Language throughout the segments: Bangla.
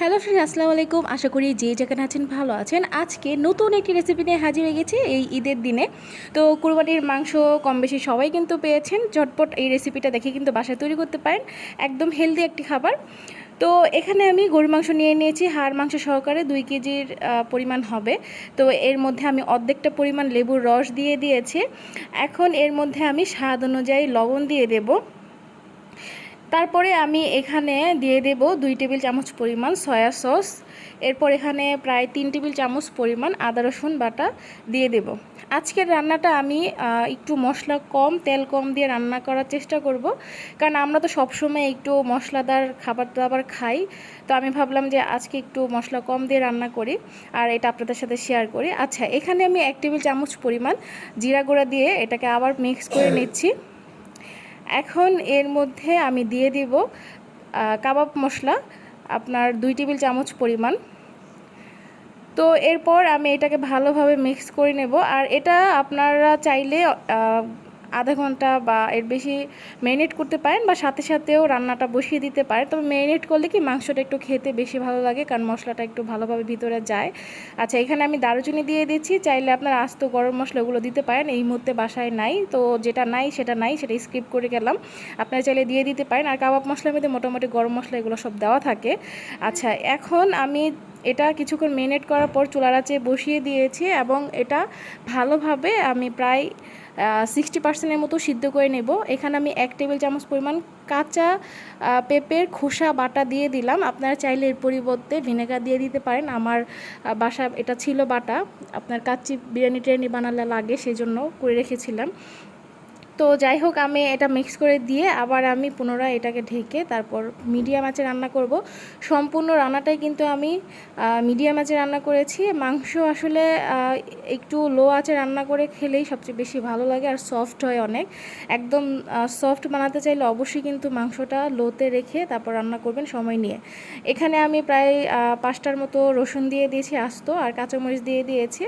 হ্যালো ফ্রেন্ড আসসালামু আলাইকুম। আশা করি যে যেখানে আছেন ভালো আছেন। আজকে নতুন একটি রেসিপি নিয়ে হাজির হয়ে গেছি এই ঈদের দিনে। তো কুরবানির মাংস কম বেশি সবাই কিন্তু পেয়েছেন। ঝটপট এই রেসিপিটা দেখে কিন্তু বাসায় তৈরি করতে পারেন। একদম হেলদি একটি খাবার। তো এখানে আমি গরুর মাংস নিয়ে নিয়েছি। হাড় মাংস সহকারে দুই কেজির পরিমাণ হবে। তো এর মধ্যে আমি অর্ধেকটা পরিমাণ লেবুর রস দিয়ে দিয়েছি। এখন এর মধ্যে আমি স্বাদ অনুযায়ী লবণ দিয়ে দেবো। তারপরে আমি এখানে দিয়ে দেব দুই টেবিল চামচ পরিমাণ সয়া সস। এরপর এখানে প্রায় তিন টেবিল চামচ পরিমাণ আদা, রসুন বাটা দিয়ে দেব। আজকের রান্নাটা আমি একটু মশলা কম, তেল কম দিয়ে রান্না করার চেষ্টা করব। কারণ আমরা তো সবসময় একটু মশলাদার খাবার দাবার খাই। তো আমি ভাবলাম যে আজকে একটু মশলা কম দিয়ে রান্না করি আর এটা আপনাদের সাথে শেয়ার করি। আচ্ছা এখানে আমি এক টেবিল চামচ পরিমাণ জিরা গুঁড়া দিয়ে এটাকে আবার মিক্স করে নিচ্ছি। এখন এর মধ্যে আমি দিয়ে দিব কাবাব মশলা, আপনার দুই টেবিল চামচ পরিমাণ। তো এরপর আমি এটাকে ভালোভাবে মিক্স করে নেব। আর এটা আপনারা চাইলে আধা ঘণ্টা বা এর বেশি ম্যারিনেট করতে পারেন বা সাথে সাথেও রান্নাটা বসিয়ে দিতে পারেন। তবে ম্যারিনেট করলে কি মাংসটা একটু খেতে বেশি ভালো লাগে? কারণ মশলাটা একটু ভালোভাবে ভিতরে যায়। আচ্ছা এখানে আমি দারুচিনি দিয়ে দিচ্ছি। চাইলে আপনার আস্ত গরম মশলা ওগুলো দিতে পারেন। এই মুহূর্তে বাসায় নাই। তো যেটা নাই, সেটা নাই। সেটা স্কিপ করে গেলাম। আপনারা চাইলে দিয়ে দিতে পারেন। আর কাবাব মশলার মধ্যে মোটামুটি গরম মশলা এগুলো সব দেওয়া থাকে। আচ্ছা এখন আমি এটা কিছুক্ষণ মেনেট করার পর চুলার আঁচে বসিয়ে দিয়েছি এবং এটা ভালোভাবে আমি প্রায় সিক্সটি পার্সেন্টের মতো সিদ্ধ করে নেব। এখানে আমি এক টেবিল চামচ পরিমাণ কাঁচা পেঁপের খোসা বাটা দিয়ে দিলাম। আপনারা চাইলে এর পরিবর্তে ভিনেগার দিয়ে দিতে পারেন। আমার বাসা এটা ছিল বাটা। আপনার কাচ্চি বিরিয়ানি টিরিয়ানি বানালে লাগে, সেজন্য করে রেখেছিলাম। তো যাই হোক, আমি এটা মিক্স করে দিয়ে আবার আমি পুনরায় এটাকে ঢেকে তারপর মিডিয়াম আঁচে রান্না করব। সম্পূর্ণ রান্নাটাই কিন্তু আমি মিডিয়াম আঁচে রান্না করেছি। মাংস আসলে একটু লো আঁচে রান্না করে খেলেই সবচেয়ে বেশি ভালো লাগে আর সফট হয় অনেক। একদম সফট বানাতে চাইলে অবশ্যই কিন্তু মাংসটা লোতে রেখে তারপর রান্না করবেন সময় নিয়ে। এখানে আমি প্রায় পাঁচটার মতো রসুন দিয়ে দিয়েছি আস্ত আর কাঁচামরিচ দিয়ে দিয়েছি।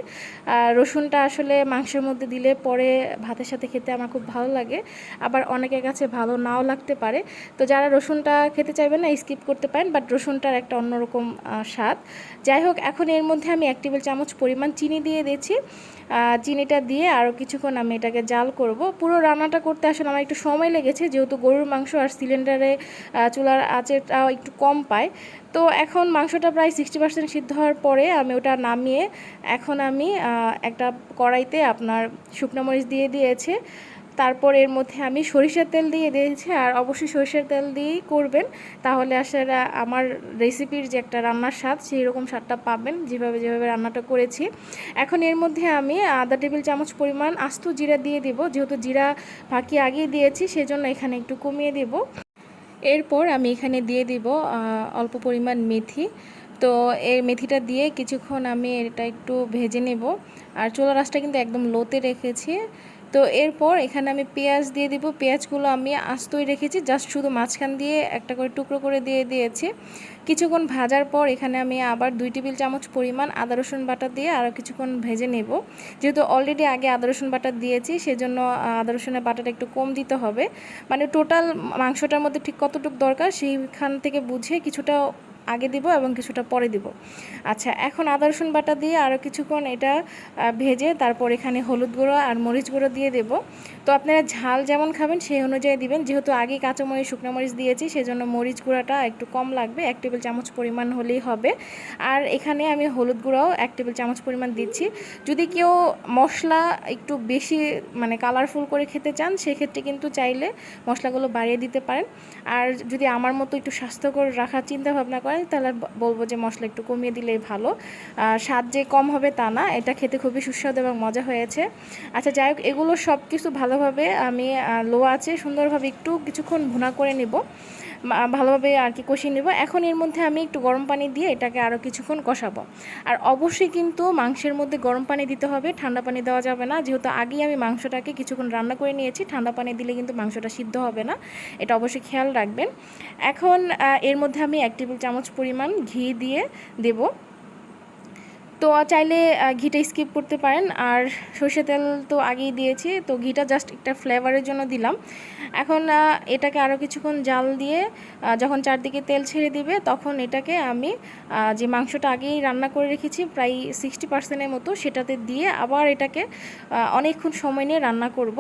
আর রসুনটা আসলে মাংসের মধ্যে দিলে পরে ভাতের সাথে খেতে আমার খুব ভালো লাগে। আবার অনেকের কাছে ভালো নাও লাগতে পারে। তো যারা রসুনটা খেতে চাইবেন না স্কিপ করতে পারেন বাট রসুনটার একটা অন্যরকম স্বাদ। যাই হোক, এখন এর মধ্যে আমি এক টেবিল চামচ পরিমাণ চিনি দিয়ে দিয়েছি। চিনিটা দিয়ে আরও কিছুক্ষণ আমি এটাকে জাল করব। পুরো রান্নাটা করতে আসলে আমার একটু সময় লেগেছে, যেহেতু গরুর মাংস আর সিলিন্ডারে চুলার আঁচেটাও একটু কম পায়। তো এখন মাংসটা প্রায় সিক্সটি পার্সেন্ট সিদ্ধ হওয়ার পরে আমি ওটা নামিয়ে, এখন আমি একটা কড়াইতে আপনার শুকনো মরিচ দিয়ে দিয়েছে। তারপর এর মধ্যে আমি সরিষার তেল দিয়ে দিয়েছি, আর অবশ্যই সরিষার তেল দিয়েই করবেন। তাহলে আসলে আমার রেসিপির যে একটা রান্নার স্বাদ সেই রকম স্বাদটা পাবেন, যেভাবে যেভাবে রান্নাটা করেছি। এখন এর মধ্যে আমি আধা টেবিল চামচ পরিমাণ আস্ত জিরা দিয়ে দিব, যেহেতু জিরা ফাঁকি আগিয়ে দিয়েছি, সেজন্য এখানে একটু কমিয়ে দেব। এরপর আমি এখানে দিয়ে দিব অল্প পরিমাণ মেথি। তো এই মেথিটা দিয়ে কিছুক্ষণ আমি এটা একটু ভেজে নেব। আর চুলা রাসটা কিন্তু একদম লোতে রেখেছি। তো এরপর এখানে আমি পেঁয়াজ দিয়ে দিব। পেঁয়াজগুলো আমি আস্তই রেখেছি জাস্ট শুধু মাঝখান দিয়ে একটা করে টুকরো করে দিয়ে দিয়েছি। কিছুক্ষণ ভাজার পর এখানে আমি আবার দুই টেবিল চামচ পরিমাণ আদা, রসুন বাটা দিয়ে আরও কিছুক্ষণ ভেজে নেব। যেহেতু অলরেডি আগে আদা, রসুন বাটা দিয়েছি, সেজন্য আদা, রসুনের বাটাটা একটু কম দিতে হবে। মানে টোটাল মাংসটার মধ্যে ঠিক কতটুকু দরকার, সেইখান থেকে বুঝে কিছুটা আগে দিব এবং কিছুটা পরে দিব। আচ্ছা এখন আদা, রসুন বাটা দিয়ে আরও কিছুক্ষণ এটা ভেজে তারপর এখানে হলুদ গুঁড়ো আর মরিচ গুঁড়ো দিয়ে দেব। তো আপনারা ঝাল যেমন খাবেন সেই অনুযায়ী দিবেন। যেহেতু আগে কাঁচামরিচ, শুকনো মরিচ দিয়েছি, সেজন্য মরিচ গুঁড়াটা একটু কম লাগবে, এক টেবিল চামচ পরিমাণ হলেই হবে। আর এখানে আমি হলুদ গুঁড়াও এক টেবিল চামচ পরিমাণ দিচ্ছি। যদি কেউ মশলা একটু বেশি মানে কালারফুল করে খেতে চান, সেক্ষেত্রে কিন্তু চাইলে মশলাগুলো বাড়িয়ে দিতে পারেন। আর যদি আমার মতো একটু স্বাস্থ্যকর রাখার চিন্তা ভাবনা করেন তাহলে বলব যে মশলা একটু কমিয়ে দিলেই ভালো। আর স্বাদ যে কম হবে তা না, এটা খেতে খুবই সুস্বাদু এবং মজা হয়েছে। আচ্ছা যাই হোক, এগুলো সব কিছু ভালোভাবে আমি লো আছে, সুন্দরভাবে একটু কিছুক্ষণ ভুনা করে নেব। ভালোভাবে আর কি কষিয়ে নেব। এখন এর মধ্যে আমি একটু গরম পানি দিয়ে এটাকে আরও কিছুক্ষণ কষাবো। আর অবশ্যই কিন্তু মাংসের মধ্যে গরম পানি দিতে হবে, ঠান্ডা পানি দেওয়া যাবে না। যেহেতু আগেই আমি মাংসটাকে কিছুক্ষণ রান্না করে নিয়েছি, ঠান্ডা পানি দিলে কিন্তু মাংসটা সিদ্ধ হবে না। এটা অবশ্যই খেয়াল রাখবেন। এখন এর মধ্যে আমি এক টেবিল চামচ পরিমাণ ঘি দিয়ে দেব। তো চাইলে ঘিটা স্কিপ করতে পারেন। আর সর্ষে তেল তো আগেই দিয়েছি, তো ঘিটা জাস্ট একটা ফ্লেভারের জন্য দিলাম। এখন এটাকে আরও কিছুক্ষণ জাল দিয়ে যখন চারদিকে তেল ছেড়ে দিবে, তখন এটাকে আমি যে মাংসটা আগেই রান্না করে রেখেছি, প্রায় সিক্সটি পার্সেন্টের মতো, সেটাতে দিয়ে আবার এটাকে অনেকক্ষণ সময় নিয়ে রান্না করব।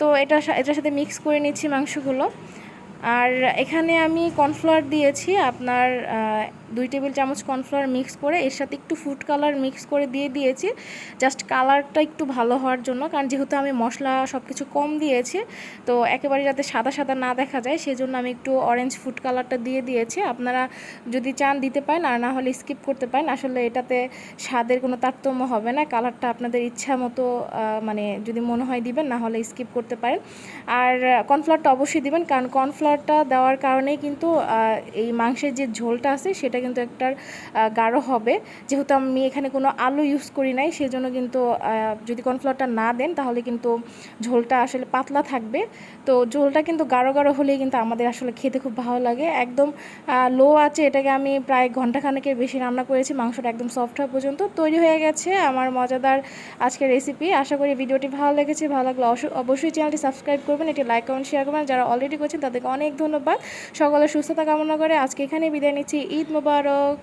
তো এটা এটার সাথে মিক্স করে নিচ্ছি মাংসগুলো। আর এখানে আমি কর্নফ্লাওয়ার দিয়েছি, আপনার দুই টেবিল চামচ কর্নফ্লাওয়ার মিক্স করে, এর সাথে একটু ফুড কালার মিক্স করে দিয়ে দিয়েছি। জাস্ট কালারটা একটু ভালো হওয়ার জন্য, কারণ যেহেতু আমি মশলা সব কিছু কম দিয়েছি, তো একেবারে যাতে সাদা সাদা না দেখা যায়, সেজন্য আমি একটু অরেঞ্জ ফুড কালারটা দিয়ে দিয়েছি। আপনারা যদি চান দিতে পারেন, আর না হলে স্কিপ করতে পারেন। আসলে এটাতে স্বাদের কোনো তারতম্য হবে না কালারটা আপনাদের ইচ্ছা মতো মানে যদি মনে হয় দিবেন, না হলে স্কিপ করতে পারেন। আর কর্নফ্লাওয়ারটা অবশ্যই দিবেন, কারণ কর্নফ্লাওয়ারটা দেওয়ার কারণেই কিন্তু এই মাংসের যে ঝোলটা আছে, সেটা কিন্তু একটা গাঢ় হবে। যেহেতু আমি এখানে কোনো আলু ইউজ করি নাই, সেজন্য কিন্তু যদি কর্নফ্লাওয়ারটা না দেন, তাহলে কিন্তু ঝোলটা আসলে পাতলা থাকবে। তো ঝোলটা কিন্তু গাঢ় গাঢ় হলেই কিন্তু আমাদের আসলে খেতে খুব ভালো লাগে। একদম লো আছে, এটাকে আমি প্রায় ঘন্টাখানেকের বেশি রান্না করেছি, মাংসটা একদম সফট হওয়া পর্যন্ত। তৈরি হয়ে গেছে আমার মজাদার আজকের রেসিপি আশা করি ভিডিওটি ভালো লেগেছে। ভালো লাগলে অবশ্যই চ্যানেলটি সাবস্ক্রাইব করবেন এটি লাইক কমেন্ট শেয়ার করবেন। যারা অলরেডি করছেন, তাদেরকে অনেক ধন্যবাদ। সকলের সুস্থতা কামনা করে আজকে এখানে বিদায় নিচ্ছি। ঈদ মোবারক।